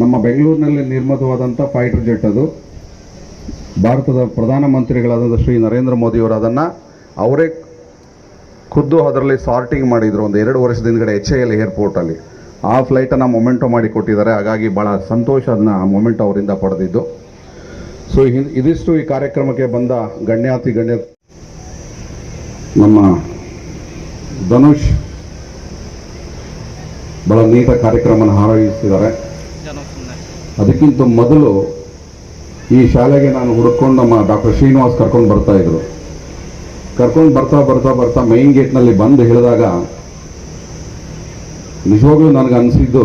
ನಮ್ಮ ಬೆಂಗಳೂರಿನಲ್ಲಿ ನಿರ್ಮಿತವಾದಂಥ fighter jet ಅದು. ಭಾರತದ ಪ್ರಧಾನಮಂತ್ರಿಗಳಾದಂಥ ಶ್ರೀ ನರೇಂದ್ರ ಮೋದಿಯವರು ಅದನ್ನು ಅವರೇ ಖುದ್ದು ಅದರಲ್ಲಿ ಸಾರ್ಟಿಂಗ್ ಮಾಡಿದರು. ಒಂದು ಎರಡು ವರ್ಷದ ಹಿಂದ್ಗಡೆ ಎಚ್ ಐ ಎಲ್ ಏರ್ಪೋರ್ಟಲ್ಲಿ ಆ ಫ್ಲೈಟನ್ನು ಮೊಮೆಂಟೋ ಮಾಡಿ ಕೊಟ್ಟಿದ್ದಾರೆ. ಹಾಗಾಗಿ ಭಾಳ ಸಂತೋಷ ಅದನ್ನ ಮೊಮೆಂಟೋ ಅವರಿಂದ ಪಡೆದಿದ್ದು. ಸೊ ಇದಿಷ್ಟು ಈ ಕಾರ್ಯಕ್ರಮಕ್ಕೆ ಬಂದ ಗಣ್ಯಾತಿ ಗಣ್ಯ ನಮ್ಮ ಧನುಷ್ ಭಾಳ ನೀಟ ಕಾರ್ಯಕ್ರಮನ ಆಯೋಜಿಸಿದ್ದಾರೆ ಅದಕ್ಕಿಂತ ಮೊದಲು ಈ ಶಾಲೆಗೆ ನಾನು ಹುಡುಕೊಂಡು ನಮ್ಮ ಡಾಕ್ಟರ್ ಶ್ರೀನಿವಾಸ್ ಕರ್ಕೊಂಡು ಬರ್ತಾ ಇದ್ರು. ಕರ್ಕೊಂಡು ಬರ್ತಾ ಬರ್ತಾ ಬರ್ತಾ ಮೈನ್ ಗೇಟ್ನಲ್ಲಿ ಬಂದು ಹೇಳಿದಾಗ ನಿಜವಾಗ್ಲೂ ನನಗೆ ಅನಿಸಿದ್ದು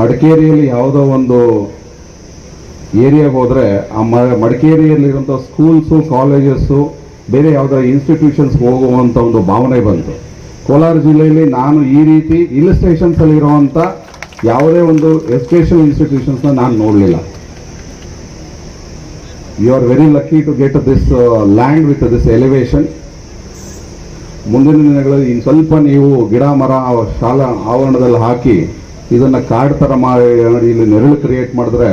ಮಡಿಕೇರಿಯಲ್ಲಿ ಯಾವುದೋ ಒಂದು ಏರಿಯಾಗೆ ಹೋದರೆ ಆ ಮ ಮಡಿಕೇರಿಯಲ್ಲಿರುವಂಥ ಸ್ಕೂಲ್ಸು ಕಾಲೇಜಸ್ಸು ಬೇರೆ ಯಾವುದೋ ಇನ್ಸ್ಟಿಟ್ಯೂಷನ್ಸ್ ಹೋಗುವಂಥ ಒಂದು ಭಾವನೆ ಬಂತು. ಕೋಲಾರ ಜಿಲ್ಲೆಯಲ್ಲಿ ನಾನು ಈ ರೀತಿ ಹಿಲ್ ಸ್ಟೇಷನ್ಸಲ್ಲಿರುವಂಥ ಯಾವುದೇ ಒಂದು ಎಜುಕೇಷನ್ ಇನ್ಸ್ಟಿಟ್ಯೂಷನ್ಸ್ನ ನಾನು ನೋಡಲಿಲ್ಲ. You are very lucky to get this land with this elevation ಮುಂದಿನ ದಿನಗಳಲ್ಲಿ ಇನ್ನು ಸ್ವಲ್ಪ ನೀವು ಗಿಡ, ಮರ ಶಾಲಾ ಆವರಣದಲ್ಲಿ ಹಾಕಿ ಇದನ್ನು ಕಾಡ್ ಥರ ಮಾಡಿ ಇಲ್ಲಿ ನೆರಳು ಕ್ರಿಯೇಟ್ ಮಾಡಿದ್ರೆ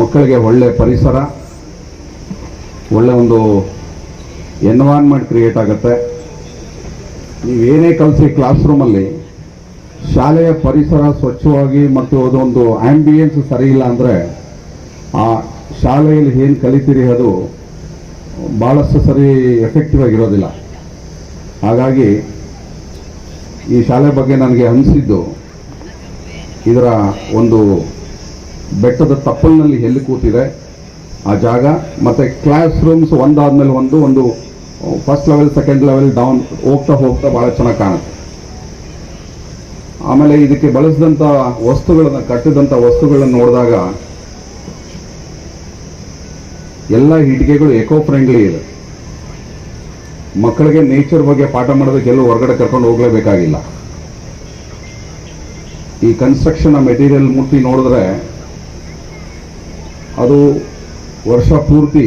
ಮಕ್ಕಳಿಗೆ ಒಳ್ಳೆ ಪರಿಸರ, ಒಳ್ಳೆ ಒಂದು ಎನ್ವೈರ್ನ್ಮೆಂಟ್ ಕ್ರಿಯೇಟ್ ಆಗುತ್ತೆ. ನೀವೇನೇ ಕಲಿಸಿ ಕ್ಲಾಸ್ ರೂಮಲ್ಲಿ ಶಾಲೆಯ ಪರಿಸರ ಸ್ವಚ್ಛವಾಗಿ ಮತ್ತು ಅದೊಂದು ಆಂಬಿಯನ್ಸ್ ಸರಿ ಇಲ್ಲ ಅಂದರೆ ಆ ಶಾಲೆಯಲ್ಲಿ ಏನು ಕಲಿತೀರಿ ಅದು ಭಾಳಷ್ಟು ಸರಿ ಎಫೆಕ್ಟಿವ್ ಆಗಿರೋದಿಲ್ಲ. ಹಾಗಾಗಿ ಈ ಶಾಲೆ ಬಗ್ಗೆ ನನಗೆ ಅನಿಸಿದ್ದು ಇದರ ಒಂದು ಬೆಟ್ಟದ ತಪ್ಪಲಿನಲ್ಲಿ ಎಲ್ಲಿ ಕೂತಿದೆ ಆ ಜಾಗ, ಮತ್ತು ಕ್ಲಾಸ್ ರೂಮ್ಸ್ ಒಂದಾದ್ಮೇಲೆ ಒಂದು ಒಂದು first level second level down ಹೋಗ್ತಾ ಹೋಗ್ತಾ ಭಾಳ ಚೆನ್ನಾಗಿ ಕಾಣುತ್ತೆ. ಆಮೇಲೆ ಇದಕ್ಕೆ ಬಳಸಿದಂಥ ವಸ್ತುಗಳನ್ನು ಕಟ್ಟಿದಂಥ ವಸ್ತುಗಳನ್ನು ನೋಡಿದಾಗ ಎಲ್ಲ ಇಟ್ಟಿಗೆಗಳು ಎಕೋ ಫ್ರೆಂಡ್ಲಿ ಇದೆ. ಮಕ್ಕಳಿಗೆ ನೇಚರ್ ಬಗ್ಗೆ ಪಾಠ ಮಾಡೋದಕ್ಕೆ ಎಲ್ಲೂ ಹೊರಗಡೆ ಕರ್ಕೊಂಡು ಹೋಗಲೇಬೇಕಾಗಿಲ್ಲ. ಈ ಕನ್ಸ್ಟ್ರಕ್ಷನ್ ಮೆಟೀರಿಯಲ್ ಮುಟ್ಟಿ ನೋಡಿದ್ರೆ ಅದು ವರ್ಷ ಪೂರ್ತಿ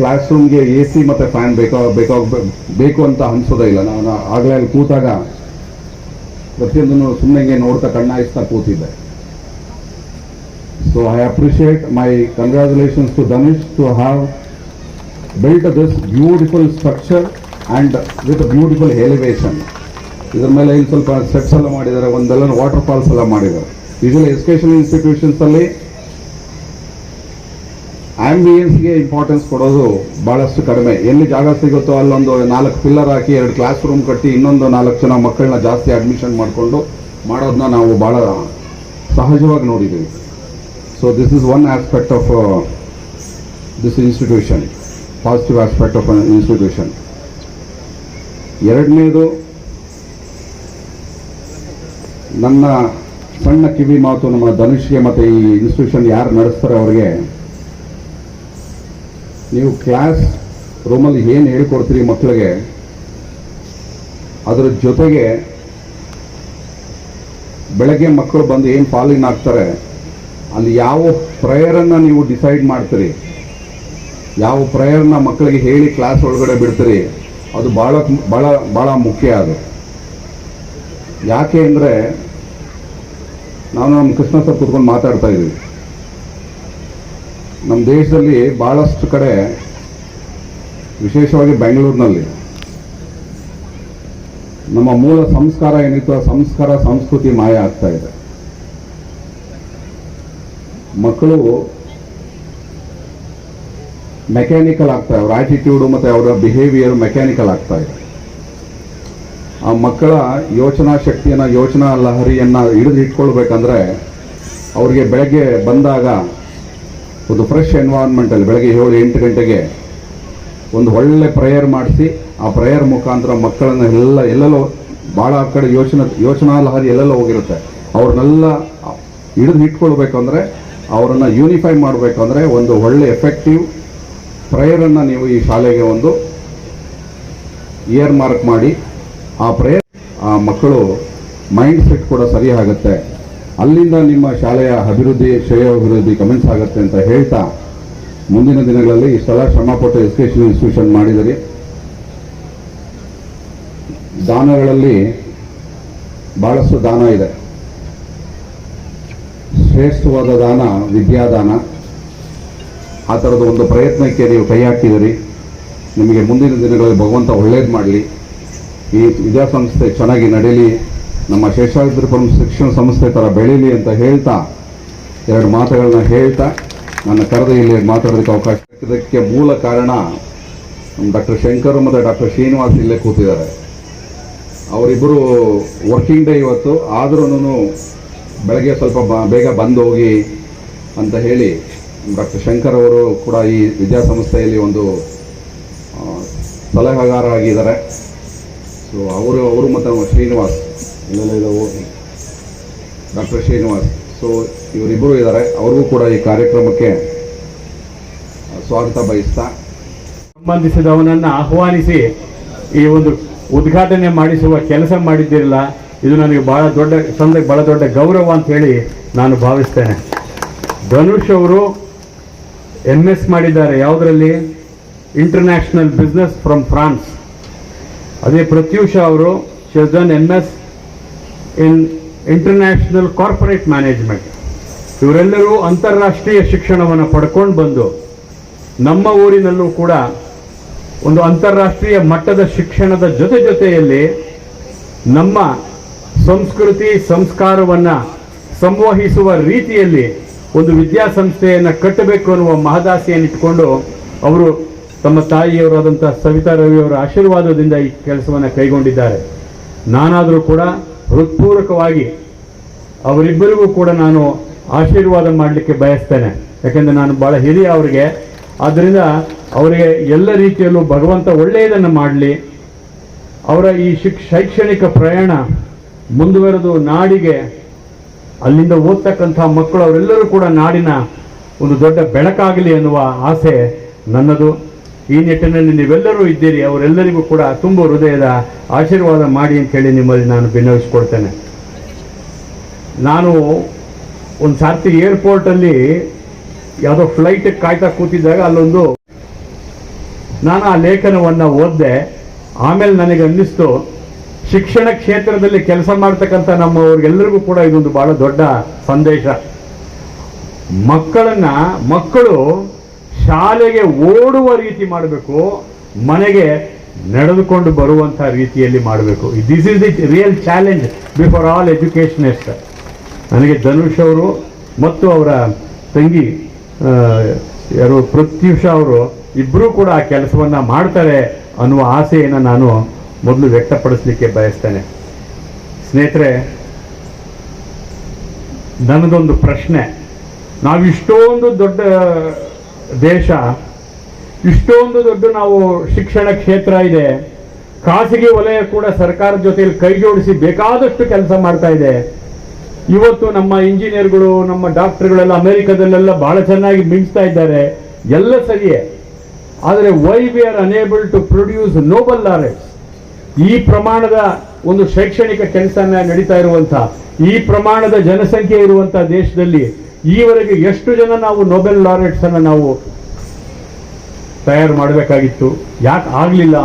ಕ್ಲಾಸ್ ರೂಮ್ಗೆ ಎ ಸಿ ಮತ್ತು ಫ್ಯಾನ್ ಬೇಕಾ ಬೇಕಾಗ ಬೇಕು ಅಂತ ಅನ್ಸೋದೇ ಇಲ್ಲ. ನಾನು ಆಗಲೇ ಅಲ್ಲಿ ಕೂತಾಗ ಪ್ರತಿಯೊಂದನ್ನು ಸುಮ್ಮನೆ ನೋಡ್ತಾ ಕಣ್ಣಾಯಿಸ್ತಾ ಕೂತಿದ್ದೆ. So I appreciate my congratulations to Dhanush to have built this beautiful structure and with beautiful elevation. ಇದ್ರ ಮೇಲೆ ಇಲ್ಲಿ ಸ್ವಲ್ಪ ಸೆಟ್ಸ್ ಎಲ್ಲ ಮಾಡಿದ್ದಾರೆ. ಒಂದೆಲ್ಲ ವಾಟರ್ ಫಾಲ್ಸ್ ಎಲ್ಲ ಮಾಡಿದ್ದಾರೆ. ಯೂಶಲಿ ಎಜುಕೇಷನ್ ಇನ್ಸ್ಟಿಟ್ಯೂಷನ್ಸ್ ಅಲ್ಲಿ ಆಂಬಿಯನ್ಸ್ಗೆ ಇಂಪಾರ್ಟೆನ್ಸ್ ಕೊಡೋದು ಬಹಳಷ್ಟು ಕಡಿಮೆ. ಎಲ್ಲಿ ಜಾಗ ಸಿಗುತ್ತೋ ಅಲ್ಲೊಂದು ನಾಲ್ಕು ಪಿಲ್ಲರ್ ಹಾಕಿ ಎರಡು ಕ್ಲಾಸ್ ರೂಮ್ ಕಟ್ಟಿ ಇನ್ನೊಂದು ನಾಲ್ಕು ಜನ ಮಕ್ಕಳನ್ನ ಜಾಸ್ತಿ ಅಡ್ಮಿಷನ್ ಮಾಡಿಕೊಂಡು ಮಾಡೋದನ್ನ ನಾವು ಬಹಳ ಸಹಜವಾಗಿ ನೋಡಿದ್ದೀವಿ. So this is one aspect of this institution positive aspect of institution ಎರಡನೇದು, ನನ್ನ ಸಣ್ಣ ಕಿವಿ ಮಾತು ನಮ್ಮ ಧನುಷ್ಗೆ ಮತ್ತು ಈ ಇನ್ಸ್ಟಿಟ್ಯೂಷನ್ ಯಾರು ನಡೆಸ್ತಾರೆ ಅವರಿಗೆ ನೀವು ಕ್ಲಾಸ್ ರೂಮಲ್ಲಿ ಏನು ಹೇಳ್ಕೊಡ್ತೀರಿ ಮಕ್ಕಳಿಗೆ ಅದರ ಜೊತೆಗೆ ಬೆಳಗ್ಗೆ ಮಕ್ಕಳು ಬಂದು ಏನು ಪಾಲಿನ ಆಗ್ತಾರೆ ಅಲ್ಲಿ ಯಾವ ಪ್ರೇಯರನ್ನು ನೀವು ಡಿಸೈಡ್ ಮಾಡ್ತೀರಿ, ಯಾವ ಪ್ರೇಯರ್ನ ಮಕ್ಕಳಿಗೆ ಹೇಳಿ ಕ್ಲಾಸ್ ಒಳಗಡೆ ಬಿಡ್ತೀರಿ, ಅದು ಭಾಳ ಭಾಳ ಭಾಳ ಮುಖ್ಯ ಅದು. ಯಾಕೆ ಅಂದರೆ ನಾನು ನಮ್ಮ ಕೃಷ್ಣ ಸರ್ ಕೂತ್ಕೊಂಡು ಮಾತಾಡ್ತಾ ಇದ್ದೀವಿ. ನಮ್ಮ ದೇಶದಲ್ಲಿ ಭಾಳಷ್ಟು ಕಡೆ, ವಿಶೇಷವಾಗಿ ಬೆಂಗಳೂರಿನಲ್ಲಿ, ನಮ್ಮ ಮೂಲ ಸಂಸ್ಕಾರ ಏನಿತ್ತು ಆ ಸಂಸ್ಕಾರ ಸಂಸ್ಕೃತಿ ಮಾಯ ಆಗ್ತಾ ಇದೆ. ಮಕ್ಕಳು ಮೆಕ್ಯಾನಿಕಲ್ ಆಗ್ತಾ ಅವ್ರ ಆಟಿಟ್ಯೂಡು ಮತ್ತು ಅವರ ಬಿಹೇವಿಯರ್ ಮೆಕ್ಯಾನಿಕಲ್ ಆಗ್ತಾ ಇದೆ. ಆ ಮಕ್ಕಳ ಯೋಚನಾ ಶಕ್ತಿಯನ್ನು, ಯೋಚನಾ ಲಹರಿಯನ್ನು ಹಿಡಿದು ಇಟ್ಕೊಳ್ಬೇಕಂದ್ರೆ ಅವ್ರಿಗೆ ಬೆಳಗ್ಗೆ ಬಂದಾಗ ಒಂದು ಫ್ರೆಶ್ ಎನ್ವಾರ್ಮೆಂಟಲ್ಲಿ ಬೆಳಗ್ಗೆ ಏಳು ಎಂಟು ಗಂಟೆಗೆ ಒಂದು ಒಳ್ಳೆ ಪ್ರೇಯರ್ ಮಾಡಿಸಿ, ಆ ಪ್ರೇಯರ್ ಮುಖಾಂತರ ಮಕ್ಕಳನ್ನ ಎಲ್ಲ, ಎಲ್ಲೆಲ್ಲೋ ಭಾಳ ಆ ಕಡೆ ಯೋಚನೆ ಯೋಚನಾ ಲಹರಿ ಎಲ್ಲೆಲ್ಲೋ ಹೋಗಿರುತ್ತೆ. ಅವ್ರನ್ನೆಲ್ಲ ಹಿಡಿದು ಇಟ್ಕೊಳ್ಬೇಕಂದ್ರೆ ಅವರನ್ನು ಯೂನಿಫೈ ಮಾಡಬೇಕಂದ್ರೆ ಒಂದು ಒಳ್ಳೆ ಎಫೆಕ್ಟಿವ್ ಪ್ರೇಯರನ್ನು ನೀವು ಈ ಶಾಲೆಗೆ ಒಂದು ಇಯರ್ ಮಾರ್ಕ್ ಮಾಡಿ, ಆ ಪ್ರೇಯರ್ ಆ ಮಕ್ಕಳು ಮೈಂಡ್ ಸೆಟ್ ಕೂಡ ಸರಿ ಆಗುತ್ತೆ. ಅಲ್ಲಿಂದ ನಿಮ್ಮ ಶಾಲೆಯ ಅಭಿವೃದ್ಧಿ ಶ್ರೇಯೋಭಿವೃದ್ಧಿ ಕಮೆಂಟ್ಸ್ ಆಗುತ್ತೆ ಅಂತ ಹೇಳ್ತಾ ಮುಂದಿನ ದಿನಗಳಲ್ಲಿ ಇಷ್ಟೆಲ್ಲ ಶ್ರಮಪಟ್ಟು ಎಜುಕೇಷನ್ ಇನ್ಸ್ಟಿಟ್ಯೂಷನ್ ಮಾಡಿದಿರಿ ದಾನಗಳಲ್ಲಿ ಬಹಳಷ್ಟು ದಾನ ಇದೆ. ಶ್ರೇಷ್ಠವಾದ ದಾನ ವಿದ್ಯಾದಾನ. ಆ ಥರದ ಒಂದು ಪ್ರಯತ್ನಕ್ಕೆ ನೀವು ಕೈ ಹಾಕಿದಿರಿ. ನಿಮಗೆ ಮುಂದಿನ ದಿನಗಳಲ್ಲಿ ಭಗವಂತ ಒಳ್ಳೇದು ಮಾಡಲಿ. ಈ ವಿದ್ಯಾಸಂಸ್ಥೆ ಚೆನ್ನಾಗಿ ನಡೀಲಿ. ನಮ್ಮ ಶೇಷಾದ್ರಿಪುರಂ ಶಿಕ್ಷಣ ಸಂಸ್ಥೆ ಥರ ಬೆಳೀಲಿ ಅಂತ ಹೇಳ್ತಾ ಎರಡು ಮಾತುಗಳನ್ನ ಹೇಳ್ತಾ ನನ್ನ ಕರೆದ ಇಲ್ಲಿ ಮಾತಾಡೋದಕ್ಕೆ ಅವಕಾಶ ಇದಕ್ಕೆ ಮೂಲ ಕಾರಣ ಡಾಕ್ಟರ್ ಶಂಕರ್ ಮತ್ತು ಡಾಕ್ಟರ್ ಶ್ರೀನಿವಾಸ್ ಇಲ್ಲೇ ಕೂತಿದ್ದಾರೆ. ಅವರಿಬ್ಬರು ವರ್ಕಿಂಗ್ ಡೇ ಇವತ್ತು. ಆದ್ರೂ ಬೆಳಗ್ಗೆ ಸ್ವಲ್ಪ ಬೇಗ ಬಂದು ಹೋಗಿ ಅಂತ ಹೇಳಿ ಡಾಕ್ಟರ್ ಶಂಕರ್ ಅವರು ಕೂಡ ಈ ವಿದ್ಯಾಸಂಸ್ಥೆಯಲ್ಲಿ ಒಂದು ಸಲಹೆಗಾರರಾಗಿದ್ದಾರೆ. ಸೊ ಅವರು ಅವರು ಮತ್ತು ಶ್ರೀನಿವಾಸ್ ಇದಾವೆ ಡಾಕ್ಟರ್ ಶ್ರೀನಿವಾಸ್. ಸೊ ಇವರಿಬ್ಬರು ಇದ್ದಾರೆ. ಅವ್ರಿಗೂ ಕೂಡ ಈ ಕಾರ್ಯಕ್ರಮಕ್ಕೆ ಸ್ವಾಗತ ಬಯಸ್ತಾ. ಸಂಬಂಧಿಸಿದವನನ್ನು ಆಹ್ವಾನಿಸಿ ಈ ಒಂದು ಉದ್ಘಾಟನೆ ಮಾಡಿಸುವ ಕೆಲಸ ಮಾಡಿದ್ದಿರಲ್ಲ, ಇದು ನನಗೆ ಬಹಳ ದೊಡ್ಡ, ಸಂದ, ಬಹಳ ದೊಡ್ಡ ಗೌರವ ಅಂತ ಹೇಳಿ ನಾನು ಭಾವಿಸ್ತೇನೆ. ಧನುಷ್ ಅವರು ಎಂ ಎಸ್ ಮಾಡಿದ್ದಾರೆ. ಯಾವುದರಲ್ಲಿ? ಇಂಟರ್ನ್ಯಾಷನಲ್ ಬಿಸ್ನೆಸ್ ಫ್ರಮ್ ಫ್ರಾನ್ಸ್ ಅದೇ ಪ್ರತ್ಯೂಷ ಅವರು ಶನ್ M S in international corporate management ಇವರೆಲ್ಲರೂ ಅಂತಾರಾಷ್ಟ್ರೀಯ ಶಿಕ್ಷಣವನ್ನು ಪಡ್ಕೊಂಡು ಬಂದು ನಮ್ಮ ಊರಿನಲ್ಲೂ ಕೂಡ ಒಂದು ಅಂತಾರಾಷ್ಟ್ರೀಯ ಮಟ್ಟದ ಶಿಕ್ಷಣದ ಜೊತೆ ಜೊತೆಯಲ್ಲಿ ನಮ್ಮ ಸಂಸ್ಕೃತಿ, ಸಂಸ್ಕಾರವನ್ನು ಸಂವಹಿಸುವ ರೀತಿಯಲ್ಲಿ ಒಂದು ವಿದ್ಯಾಸಂಸ್ಥೆಯನ್ನು ಕಟ್ಟಬೇಕು ಅನ್ನುವ ಮಹದಾಸೆಯನ್ನು ಇಟ್ಕೊಂಡು ಅವರು ತಮ್ಮ ತಾಯಿಯವರಾದಂಥ ಸವಿತಾ ರವಿಯವರ ಆಶೀರ್ವಾದದಿಂದ ಈ ಕೆಲಸವನ್ನು ಕೈಗೊಂಡಿದ್ದಾರೆ. ನಾನಾದರೂ ಕೂಡ ಹೃತ್ಪೂರ್ವಕವಾಗಿ ಅವರಿಬ್ಬರಿಗೂ ಕೂಡ ನಾನು ಆಶೀರ್ವಾದ ಮಾಡಲಿಕ್ಕೆ ಬಯಸ್ತೇನೆ. ಯಾಕೆಂದರೆ ನಾನು ಭಾಳ ಹಿರಿಯ ಅವರಿಗೆ. ಆದ್ದರಿಂದ ಅವರಿಗೆ ಎಲ್ಲ ರೀತಿಯಲ್ಲೂ ಭಗವಂತ ಒಳ್ಳೆಯದನ್ನು ಮಾಡಲಿ. ಅವರ ಈ ಶಿಕ್, ಶೈಕ್ಷಣಿಕ ಪ್ರಯಾಣ ಮುಂದುವರೆದು ನಾಡಿಗೆ, ಅಲ್ಲಿಂದ ಓದ್ತಕ್ಕಂಥ ಮಕ್ಕಳು ಅವರೆಲ್ಲರೂ ಕೂಡ ನಾಡಿನ ಒಂದು ದೊಡ್ಡ ಬೆಳಕಾಗಲಿ ಎನ್ನುವ ಆಸೆ ನನ್ನದು. ಈ ನಿಟ್ಟಿನಲ್ಲಿ ನೀವೆಲ್ಲರೂ ಇದ್ದೀರಿ, ಅವರೆಲ್ಲರಿಗೂ ಕೂಡ ತುಂಬ ಹೃದಯದ ಆಶೀರ್ವಾದ ಮಾಡಿ ಅಂತ ಹೇಳಿ ನಿಮ್ಮಲ್ಲಿ ನಾನು ಭಿನ್ನವಿಸ್ಕೊಡ್ತೇನೆ ನಾನು ಒಂದು ಸಾರ್ತಿ ಏರ್ಪೋರ್ಟಲ್ಲಿ ಯಾವುದೋ ಫ್ಲೈಟ್ ಕಾಯ್ತಾ ಕೂತಿದ್ದಾಗ ಅಲ್ಲೊಂದು ನಾನು ಆ ಲೇಖನವನ್ನು ಓದಿದೆ. ಆಮೇಲೆ ನನಗೆ ಅನ್ನಿಸ್ತು, ಶಿಕ್ಷಣ ಕ್ಷೇತ್ರದಲ್ಲಿ ಕೆಲಸ ಮಾಡ್ತಕ್ಕಂಥ ನಮ್ಮವ್ರಿಗೆಲ್ಲರಿಗೂ ಕೂಡ ಇದೊಂದು ಬಹಳ ದೊಡ್ಡ ಸಂದೇಶ. ಮಕ್ಕಳನ್ನ, ಮಕ್ಕಳು ಶಾಲೆಗೆ ಓಡುವ ರೀತಿ ಮಾಡಬೇಕು, ಮನೆಗೆ ನಡೆದುಕೊಂಡು ಬರುವಂಥ ರೀತಿಯಲ್ಲಿ ಮಾಡಬೇಕು. This is the real challenge before all educationist ನನಗೆ ಧನುಷ್ ಅವರು ಮತ್ತು ಅವರ ತಂಗಿ ಯಾರು ಪ್ರತ್ಯೂಷ ಅವರು ಇಬ್ಬರೂ ಕೂಡ ಆ ಕೆಲಸವನ್ನ ಮಾಡ್ತಾರೆ ಅನ್ನುವ ಆಸೆಯನ್ನು ನಾನು ಮೊದಲು ವ್ಯಕ್ತಪಡಿಸಲಿಕ್ಕೆ ಬಯಸ್ತೇನೆ. ಸ್ನೇಹಿತರೆ ನನ್ನದೊಂದು ಪ್ರಶ್ನೆ. ನಾವು ಇಷ್ಟೊಂದು ದೊಡ್ಡ ದೇಶ. ಇಷ್ಟೊಂದು ದೊಡ್ಡ ನಾವು ಶಿಕ್ಷಣ ಕ್ಷೇತ್ರ ಇದೆ. ಖಾಸಗಿ ವಲಯ ಕೂಡ ಸರ್ಕಾರದ ಜೊತೆಯಲ್ಲಿ ಕೈ ಜೋಡಿಸಿ ಬೇಕಾದಷ್ಟು ಕೆಲಸ ಮಾಡ್ತಾ ಇದೆ. ಇವತ್ತು ನಮ್ಮ ಇಂಜಿನಿಯರ್ಗಳು, ನಮ್ಮ ಡಾಕ್ಟರ್ಗಳೆಲ್ಲ ಅಮೆರಿಕದಲ್ಲೆಲ್ಲ ಬಹಳ ಚೆನ್ನಾಗಿ ಮಿಂಚ್ತಾ ಇದ್ದಾರೆ. ಎಲ್ಲ ಸರಿಯೇ. ಆದರೆ why we are unable to produce Nobel laureates ಈ ಪ್ರಮಾಣದ ಒಂದು ಶೈಕ್ಷಣಿಕ ಕೆಲಸನ ನಡೀತಾ ಇರುವಂಥ, ಈ ಪ್ರಮಾಣದ ಜನಸಂಖ್ಯೆ ಇರುವಂಥ ದೇಶದಲ್ಲಿ ಈವರೆಗೆ ಎಷ್ಟು ಜನ ನಾವು ನೊಬೆಲ್ ಲಾರೆಟ್ಸ್ ಅನ್ನ ನಾವು ತಯಾರು ಮಾಡಬೇಕಾಗಿತ್ತು? ಯಾಕೆ ಆಗಲಿಲ್ಲ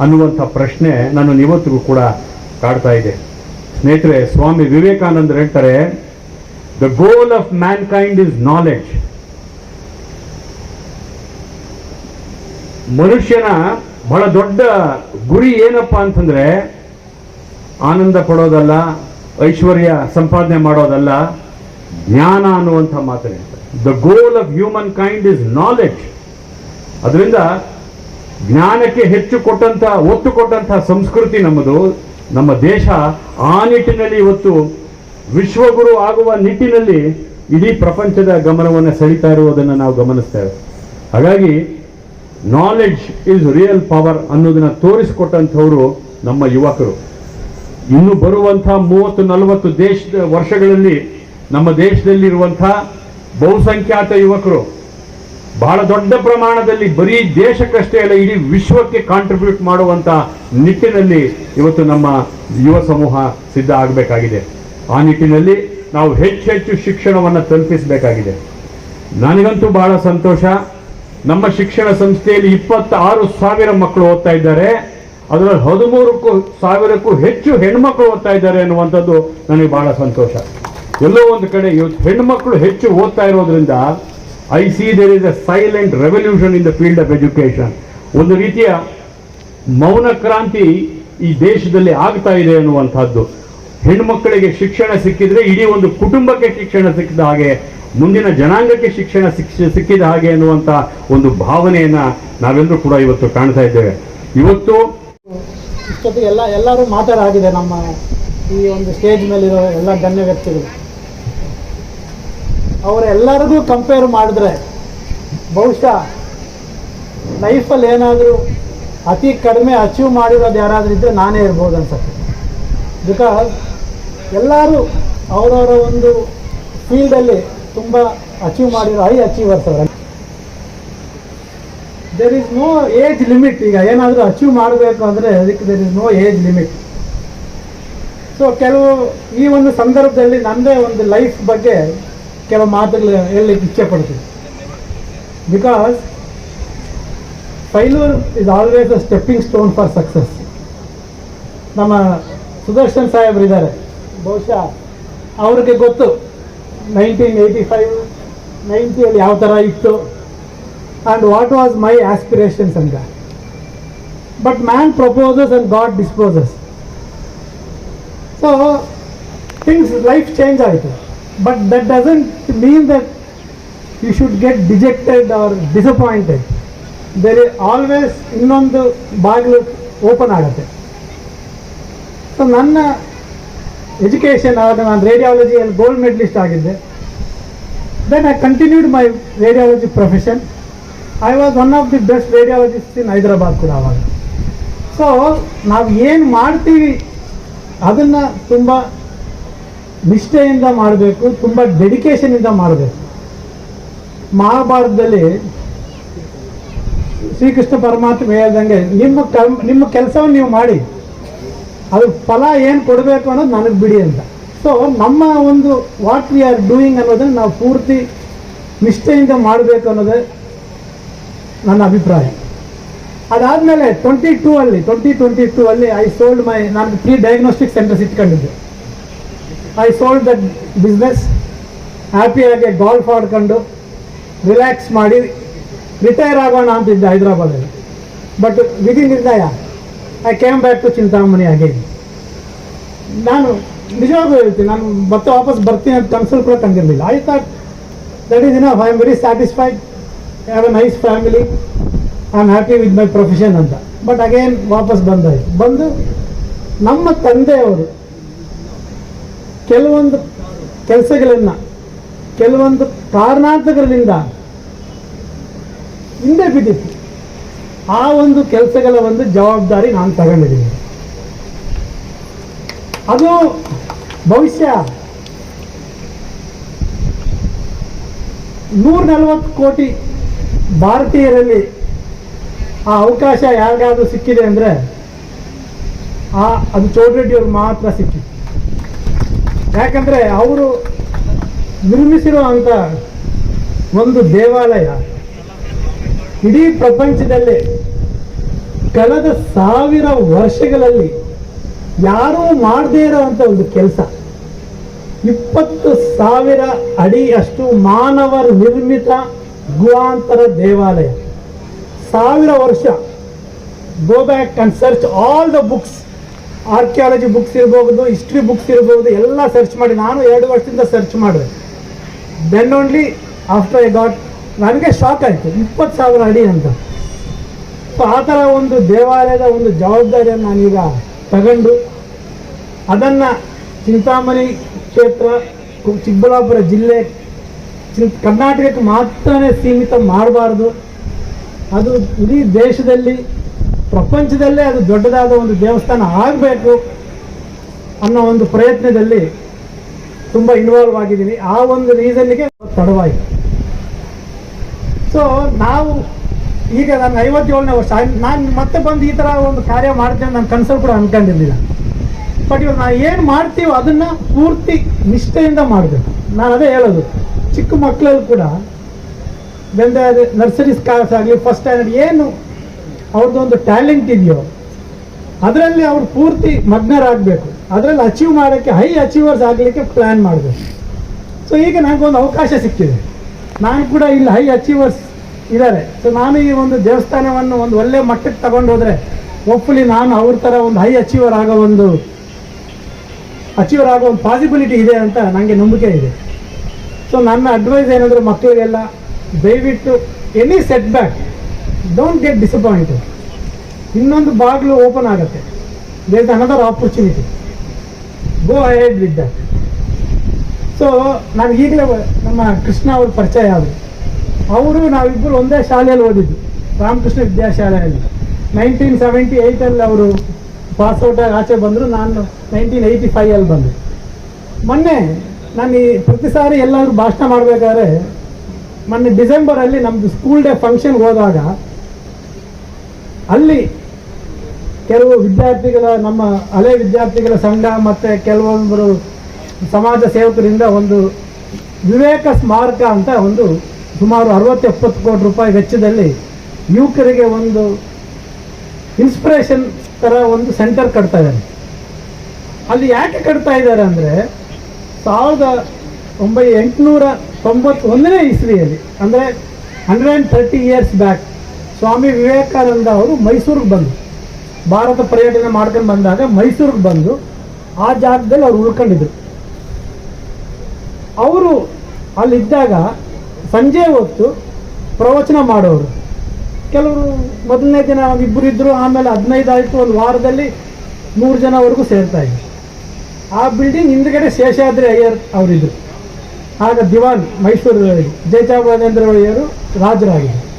ಅನ್ನುವಂಥ ಪ್ರಶ್ನೆ ನಾನು ಇವತ್ತಿಗೂ ಕೂಡ ಕಾಡ್ತಾ ಇದೆ. ಸ್ನೇಹಿತರೆ, ಸ್ವಾಮಿ ವಿವೇಕಾನಂದರು ಹೇಳ್ತಾರೆ the goal of mankind is knowledge ಮನುಷ್ಯನ ಬಹಳ ದೊಡ್ಡ ಗುರಿ ಏನಪ್ಪ ಅಂತಂದ್ರೆ, ಆನಂದ ಪಡೋದಲ್ಲ, ಐಶ್ವರ್ಯ ಸಂಪಾದನೆ ಮಾಡೋದಲ್ಲ ಜ್ಞಾನ ಅನ್ನುವಂಥ ಮಾತ್ರೆ the goal of humankind is knowledge ಅದರಿಂದ ಜ್ಞಾನಕ್ಕೆ ಹೆಚ್ಚು ಕೊಟ್ಟಂಥ, ಒತ್ತು ಕೊಟ್ಟಂತಹ ಸಂಸ್ಕೃತಿ ನಮ್ಮದು. ನಮ್ಮ ದೇಶ ಆ ನಿಟ್ಟಿನಲ್ಲಿ ಇವತ್ತು ವಿಶ್ವಗುರು ಆಗುವ ನಿಟ್ಟಿನಲ್ಲಿ ಇಡೀ ಪ್ರಪಂಚದ ಗಮನವನ್ನು ಸೆಳೀತಾ ಇರುವುದನ್ನು ನಾವು ಗಮನಿಸ್ತೇವೆ ಹಾಗಾಗಿ ನಾಲೆಡ್ಜ್ ಇಸ್ ರಿಯಲ್ ಪವರ್ ಅನ್ನೋದನ್ನು ತೋರಿಸಿಕೊಟ್ಟಂಥವರು ನಮ್ಮ ಯುವಕರು. ಇನ್ನು ಬರುವಂಥ ಮೂವತ್ತು ನಲವತ್ತು ದೇಶದ ವರ್ಷಗಳಲ್ಲಿ ನಮ್ಮ ದೇಶದಲ್ಲಿರುವಂಥ ಬಹುಸಂಖ್ಯಾತ ಯುವಕರು ಬಹಳ ದೊಡ್ಡ ಪ್ರಮಾಣದಲ್ಲಿ ಬರೀ ದೇಶಕ್ಕಷ್ಟೇ ಅಲ್ಲ, ಇಡೀ ವಿಶ್ವಕ್ಕೆ ಕಾಂಟ್ರಿಬ್ಯೂಟ್ ಮಾಡುವಂತ ನಿಟ್ಟಿನಲ್ಲಿ ಇವತ್ತು ನಮ್ಮ ಯುವ ಸಮೂಹ ಸಿದ್ಧ ಆಗಬೇಕಾಗಿದೆ. ಆ ನಿಟ್ಟಿನಲ್ಲಿ ನಾವು ಹೆಚ್ಚು ಹೆಚ್ಚು ಶಿಕ್ಷಣವನ್ನು ತಲುಪಿಸಬೇಕಾಗಿದೆ. ನನಗಂತೂ ಬಹಳ ಸಂತೋಷ. ನಮ್ಮ ಶಿಕ್ಷಣ ಸಂಸ್ಥೆಯಲ್ಲಿ ಇಪ್ಪತ್ತಾರು ಸಾವಿರ ಮಕ್ಕಳು ಓದ್ತಾ ಇದ್ದಾರೆ. ಅದರಲ್ಲಿ ಹದಿಮೂರಕ್ಕೂ ಸಾವಿರಕ್ಕೂ ಹೆಚ್ಚು ಹೆಣ್ಮಕ್ಳು ಓದ್ತಾ ಇದ್ದಾರೆ ಅನ್ನುವಂಥದ್ದು ನನಗೆ ಬಹಳ ಸಂತೋಷ. ಎಲ್ಲೋ ಒಂದು ಕಡೆ ಇವತ್ತು ಹೆಣ್ಮಕ್ಳು ಹೆಚ್ಚು ಓದ್ತಾ ಇರೋದ್ರಿಂದ I see there is a silent revolution in the field of education ಒಂದು ರೀತಿಯ ಮೌನ ಕ್ರಾಂತಿ ಈ ದೇಶದಲ್ಲಿ ಆಗ್ತಾ ಇದೆ ಅನ್ನುವಂಥದ್ದು. ಹೆಣ್ಮಕ್ಕಳಿಗೆ ಶಿಕ್ಷಣ ಸಿಕ್ಕಿದ್ರೆ ಇಡೀ ಒಂದು ಕುಟುಂಬಕ್ಕೆ ಶಿಕ್ಷಣ ಸಿಕ್ಕಿದ ಹಾಗೆ, ಮುಂದಿನ ಜನಾಂಗಕ್ಕೆ ಶಿಕ್ಷಣ ಸಿಕ್- ಸಿಕ್ಕಿದ ಹಾಗೆ ಅನ್ನುವಂಥ ಒಂದು ಭಾವನೆಯನ್ನ ನಾವೆಲ್ಲರೂ ಕೂಡ ಇವತ್ತು ಕಾಣ್ತಾ ಇದ್ದೇವೆ. ಇವತ್ತು ಎಲ್ಲ, ಎಲ್ಲರೂ ಮಾತಾಡಾಗಿದೆ ನಮ್ಮ ಈ ಒಂದು ಸ್ಟೇಜ್ ಮೇಲಿರೋ ಎಲ್ಲ ಗಣ್ಯ ವ್ಯಕ್ತಿಗಳು ಅವರೆಲ್ಲರಿಗೂ ಕಂಪೇರ್ ಮಾಡಿದ್ರೆ ಬಹುಶಃ ಲೈಫಲ್ಲಿ ಏನಾದರೂ ಅತಿ ಕಡಿಮೆ ಅಚೀವ್ ಮಾಡಿರೋದು ಯಾರಾದರೂ ಇದ್ದರೆ ನಾನೇ ಇರ್ಬೋದು ಅನ್ಸುತ್ತೆ. ಬಿಕಾಸ್ ಎಲ್ಲರೂ ಅವರವರ ಒಂದು ಫೀಲ್ಡಲ್ಲಿ ತುಂಬ ಅಚೀವ್ ಮಾಡಿರೋ ಹೈ ಅಚೀವರ್ಸ್ ಅವರ. There is no age limit ಈಗ ಏನಾದರೂ ಅಚೀವ್ ಮಾಡಬೇಕು ಅಂದರೆ ಅದಕ್ಕೆ there is no age limit so ಕೆಲವು ಈ ಒಂದು ಸಂದರ್ಭದಲ್ಲಿ ನನ್ನದೇ ಒಂದು ಲೈಫ್ ಬಗ್ಗೆ ಕೆಲವು ಮಾತುಗಳು ಹೇಳಲಿಕ್ಕೆ ಇಚ್ಛೆ ಪಡ್ತೀನಿ because failure is always a stepping stone for success ನಮ್ಮ ಸುದರ್ಶನ್ ಸಾಹೇಬ್ರು ಇದ್ದಾರೆ. ಬಹುಶಃ ಅವ್ರಿಗೆ ಗೊತ್ತು. ನೈನ್ಟೀನ್ ಏಯ್ಟಿ ಫೈವ್ ನೈಂಟಿಯಲ್ಲಿ ಯಾವ ಥರ ಇತ್ತು? And what was my aspirations ಅಂತ. But man proposes and God disposes so things life change ಆಯಿತು. But that doesn't mean that you should get dejected or disappointed there always ಇನ್ನೊಂದು ಬಾಗಿಲು open ಆಗುತ್ತೆ. So ನನ್ನ education ಆವಾಗ ನಾನು ರೇಡಿಯಾಲಜಿಯಲ್ಲಿ gold medalist ಆಗಿದ್ದೆ. Then I continued my radiology profession I was one of the best radiologist in Hyderabad ಕೂಡ ಆವಾಗ. ಸೊ ನಾವು ಏನು ಮಾಡ್ತೀವಿ, ಅದನ್ನು ತುಂಬ ನಿಷ್ಠೆಯಿಂದ ಮಾಡಬೇಕು, ತುಂಬ ಡೆಡಿಕೇಶನಿಂದ ಮಾಡಬೇಕು. ಮಹಾಭಾರತದಲ್ಲಿ ಶ್ರೀಕೃಷ್ಣ ಪರಮಾತ್ಮ ಹೇಳ್ದಂಗೆ, ನಿಮ್ಮ ನಿಮ್ಮ ಕೆಲಸವನ್ನು ನೀವು ಮಾಡಿ, ಅದು ಫಲ ಏನು ಕೊಡಬೇಕು ಅನ್ನೋದು ನನಗೆ ಬಿಡಿ ಅಂತ. ಸೊ ನಮ್ಮ ಒಂದು ವಾಟ್ ವಿ ಆರ್ ಡೂಯಿಂಗ್ ಅನ್ನೋದನ್ನು ನಾವು ಪೂರ್ತಿ ನಿಷ್ಠೆಯಿಂದ ಮಾಡಬೇಕು ಅನ್ನೋದೇ ನನ್ನ ಅಭಿಪ್ರಾಯ. ಅದಾದಮೇಲೆ ಟ್ವೆಂಟಿ ಟೂ ಅಲ್ಲಿ ಟ್ವೆಂಟಿ ಟ್ವೆಂಟಿ ಟೂ ಅಲ್ಲಿ ಐ ಸೋಲ್ಡ್ ಮೈ ನಾನು ಪ್ರೀ ಡಯಾಗ್ನೋಸ್ಟಿಕ್ ಸೆಂಟರ್ಸ್ ಇಟ್ಕೊಂಡಿದ್ದೆ. ಐ ಸೋಲ್ಡ್ ದಟ್ ಬಿಸ್ನೆಸ್ ಹ್ಯಾಪಿಯಾಗಿ ಗಾಲ್ಫ್ ಆಡ್ಕೊಂಡು ರಿಲ್ಯಾಕ್ಸ್ ಮಾಡಿ ರಿಟೈರ್ ಆಗೋಣ ಅಂತಿದ್ದೆ ಹೈದ್ರಾಬಾದಲ್ಲಿ. ಬಟ್ ವಿಧಿ ನಿರ್ಣಯ I came back to Chintamani again ನಾನು ನಿಜವಾಗ್ಲೂ ಹೇಳ್ತೀನಿ, ನಾನು ಮತ್ತೆ ವಾಪಸ್ ಬರ್ತೀನಿ ಅಂತ ಕನ್ಸಲ್ ಕೂಡ ತಂಗಿರಲಿಲ್ಲ I thought that is enough I am very satisfied have a nice family I am happy with my profession ಅಂತ. ಬಟ್ ಅಗೇನ್ ವಾಪಸ್ ಬಂದಾಯ್ತು ಬಂದು ನಮ್ಮ ತಂದೆಯವರು ಕೆಲವೊಂದು ಕೆಲಸಗಳನ್ನು, ಕೆಲವೊಂದು ಕಾರಣಾಂತರಗಳಿಂದ ಹಿಂದೆ ಬಿದ್ದಿತ್ತು. ಆ ಒಂದು ಕೆಲಸಗಳ ಒಂದು ಜವಾಬ್ದಾರಿ ನಾನು ತಗೊಂಡಿದ್ದೀನಿ. ಅದು ಭವಿಷ್ಯ ನೂರ ನಲವತ್ತು ಕೋಟಿ ಭಾರತೀಯರಲ್ಲಿ ಆ ಅವಕಾಶ ಯಾರಿಗಾದ್ರೂ ಸಿಕ್ಕಿದೆ ಅಂದರೆ, ಆ ಅದು ಚೌಡ್ರೆಡ್ಡಿಯವ್ರು ಮಾತ್ರ ಸಿಕ್ಕಿತ್ತು. ಯಾಕಂದರೆ ಅವರು ನಿರ್ಮಿಸಿರೋ ಅಂತ ಒಂದು ದೇವಾಲಯ ಇಡೀ ಪ್ರಪಂಚದಲ್ಲಿ ಕಳೆದ ಸಾವಿರ ವರ್ಷಗಳಲ್ಲಿ ಯಾರೂ ಮಾಡದೇ ಇರೋವಂಥ ಒಂದು ಕೆಲಸ. ಇಪ್ಪತ್ತು ಸಾವಿರ ಅಡಿ ಅಷ್ಟು ಮಾನವ ನಿರ್ಮಿತ ಗುಹಾಂತರ ದೇವಾಲಯ. ಸಾವಿರ ವರ್ಷ. Go back and search all the books archaeology books ಇರ್ಬೋದು ಹಿಸ್ಟ್ರಿ ಬುಕ್ಸ್ ಇರ್ಬೋದು, ಎಲ್ಲ ಸರ್ಚ್ ಮಾಡಿ. ನಾನು ಎರಡು ವರ್ಷದಿಂದ ಸರ್ಚ್ ಮಾಡಿದೆ. Then only after I got ನನಗೆ ಶಾಕ್ ಆಯಿತು. ಇಪ್ಪತ್ತು ಸಾವಿರ ಅಡಿ ಅಂತ. ಸೊ ಆ ಥರ ಒಂದು ದೇವಾಲಯದ ಒಂದು ಜವಾಬ್ದಾರಿಯನ್ನು ನಾನೀಗ ತಗೊಂಡು, ಅದನ್ನು ಚಿಂತಾಮಣಿ ಕ್ಷೇತ್ರ, ಚಿಕ್ಕಬಳ್ಳಾಪುರ ಜಿಲ್ಲೆ ಕರ್ನಾಟಕಕ್ಕೆ ಮಾತ್ರನೇ ಸೀಮಿತ ಮಾಡಬಾರ್ದು. ಅದು ಇಡೀ ದೇಶದಲ್ಲಿ ಪ್ರಪಂಚದಲ್ಲೇ ಅದು ದೊಡ್ಡದಾದ ಒಂದು ದೇವಸ್ಥಾನ ಆಗಬೇಕು ಅನ್ನೋ ಒಂದು ಪ್ರಯತ್ನದಲ್ಲಿ ತುಂಬ ಇನ್ವಾಲ್ವ್ ಆಗಿದ್ದೀನಿ. ಆ ಒಂದು ರೀಸನ್ನಿಗೆ ತಡವಾಯಿತು. ಸೊ ನಾವು ಈಗ ನನ್ನ ಐವತ್ತೇಳನೇ ವರ್ಷ ನಾನು ಮತ್ತೆ ಬಂದು ಈ ಥರ ಒಂದು ಕಾರ್ಯ ಮಾಡ್ತೇನೆ ನನ್ನ ಕನಸಲ್ಲಿ ಕೂಡ ಅನ್ಕೊಂಡಿರ್ಲಿಲ್ಲ. ಬಟ್ ಇವಾಗ ನಾವು ಏನು ಮಾಡ್ತೀವೋ ಅದನ್ನು ಪೂರ್ತಿ ನಿಷ್ಠೆಯಿಂದ ಮಾಡಬೇಕು. ನಾನು ಅದೇ ಹೇಳೋದು. ಚಿಕ್ಕ ಮಕ್ಕಳಲ್ಲಿ ಕೂಡ, ಬೆಂದ ನರ್ಸರಿ ಕ್ಲಾಸ್ ಆಗಲಿ ಫಸ್ಟ್ ಸ್ಟ್ಯಾಂಡರ್ಡ್ ಏನು ಅವ್ರದ್ದೊಂದು ಟ್ಯಾಲೆಂಟ್ ಇದೆಯೋ, ಅದರಲ್ಲಿ ಅವ್ರು ಪೂರ್ತಿ ಮಗ್ನರಾಗಬೇಕು. ಅದರಲ್ಲಿ ಅಚೀವ್ ಮಾಡೋಕ್ಕೆ ಹೈ ಅಚೀವರ್ಸ್ ಆಗಲಿಕ್ಕೆ ಪ್ಲ್ಯಾನ್ ಮಾಡಬೇಕು. ಸೊ ಈಗ ನನಗೊಂದು ಅವಕಾಶ ಸಿಕ್ಕಿದೆ. ನಾನು ಕೂಡ ಇಲ್ಲಿ ಹೈ ಅಚೀವರ್ಸ್ ಇದ್ದಾರೆ. ಸೊ ನಾನು ಈ ಒಂದು ದೇವಸ್ಥಾನವನ್ನು ಒಂದು ಒಳ್ಳೆ ಮಟ್ಟಕ್ಕೆ ತಗೊಂಡು ಹೋದರೆ ಹೋಪ್ಫುಲಿ ನಾನು ಅವ್ರ ಥರ ಒಂದು ಹೈ ಅಚೀವರ್ ಆಗೋ ಒಂದು ಅಚೀವರ್ ಆಗೋ ಒಂದು ಪಾಸಿಬಿಲಿಟಿ ಇದೆ ಅಂತ ನನಗೆ ನಂಬಿಕೆ ಇದೆ. ಸೊ ನನ್ನ ಅಡ್ವೈಸ್ ಏನಂದ್ರೆ ಮಕ್ಕಳಿಗೆಲ್ಲ, ದಯವಿಟ್ಟು any setback don't get disappointed ಇನ್ನೊಂದು ಬಾಗಿಲು ಓಪನ್ ಆಗುತ್ತೆ. There is another opportunity go ahead with that so ನಾನು ಈಗಲೇ ನಮ್ಮ ಕೃಷ್ಣ ಅವ್ರ ಪರಿಚಯ ಆದರು. ಅವರು ನಾವಿಬ್ಬರು ಒಂದೇ ಶಾಲೆಯಲ್ಲಿ ಓದಿದ್ದು. ರಾಮಕೃಷ್ಣ ವಿದ್ಯಾಶಾಲೆಯಲ್ಲಿ. ನೈನ್ಟೀನ್ ಸೆವೆಂಟಿ ಏಯ್ಟಲ್ಲಿ ಅವರು ಪಾಸ್ಔಟ್ ಆಗಿ ಆಚೆ ಬಂದರು. ನಾನು ನೈನ್ಟೀನ್ ಏಯ್ಟಿ ಫೈವಲ್ಲಿ ಬಂದೆ. ಮೊನ್ನೆ ನಾನು ಈ ಪ್ರತಿ ಸಾರಿ ಎಲ್ಲಾದರೂ ಭಾಷಣ ಮಾಡಬೇಕಾದ್ರೆ ಮೊನ್ನೆ ಡಿಸೆಂಬರಲ್ಲಿ ನಮ್ಮದು ಸ್ಕೂಲ್ ಡೇ ಫಂಕ್ಷನ್ಗೆ ಹೋದಾಗ ಅಲ್ಲಿ ಕೆಲವು ವಿದ್ಯಾರ್ಥಿಗಳ, ನಮ್ಮ ಹಳೆ ವಿದ್ಯಾರ್ಥಿಗಳ ಸಂಘ ಮತ್ತು ಕೆಲವೊಬ್ಬರು ಸಮಾಜ ಸೇವಕರಿಂದ ಒಂದು ವಿವೇಕ ಸ್ಮಾರಕ ಅಂತ ಒಂದು ಸುಮಾರು ಅರವತ್ತು ಎಪ್ಪತ್ತು ಕೋಟಿ ರೂಪಾಯಿ ವೆಚ್ಚದಲ್ಲಿ ಯುವಕರಿಗೆ ಒಂದು ಇನ್ಸ್ಪಿರೇಷನ್ ಥರ ಒಂದು ಸೆಂಟರ್ ಕಟ್ತಾ ಇದ್ದಾರೆ. ಅಲ್ಲಿ ಯಾಕೆ ಕಟ್ತಾ ಇದ್ದಾರೆ ಅಂದರೆ ಸಾವಿರದ ಒಂಬೈ ಎಂಟುನೂರ ತೊಂಬತ್ತೊಂದನೇ ಇಸ್ವಿಯಲ್ಲಿ, ಅಂದರೆ hundred and thirty years back Swami Vivekananda ಅವರು ಮೈಸೂರಿಗೆ ಬಂದು ಭಾರತ ಪರ್ಯಟನೆ ಮಾಡ್ಕೊಂಡು ಬಂದಾಗ ಮೈಸೂರಿಗೆ ಬಂದು ಆ ಜಾಗದಲ್ಲಿ ಅವ್ರು ಉಳ್ಕೊಂಡಿದ್ರು. ಅವರು ಅಲ್ಲಿದ್ದಾಗ ಸಂಜೆ ಹೊತ್ತು ಪ್ರವಚನ ಮಾಡೋರು. ಕೆಲವರು ಮೊದಲನೇ ದಿನ ಇಬ್ಬರು ಇದ್ದರು ಆಮೇಲೆ ಹದಿನೈದು ಆಯಿತು, ಒಂದು ವಾರದಲ್ಲಿ ನೂರು ಜನವರೆಗೂ ಸೇರ್ತಾ ಇದ್ರು. ಆ ಬಿಲ್ಡಿಂಗ್ ಹಿಂದ್ಗಡೆ ಶೇಷಾದ್ರಿ ಅಯ್ಯರ್ ಅವರಿದ್ದರು ಆಗ ದಿವಾನ್ ಮೈಸೂರು ಜಯಚಾಮರಾಜೇಂದ್ರ ಅಯ್ಯರು ರಾಜರಾಗಿದ್ದರು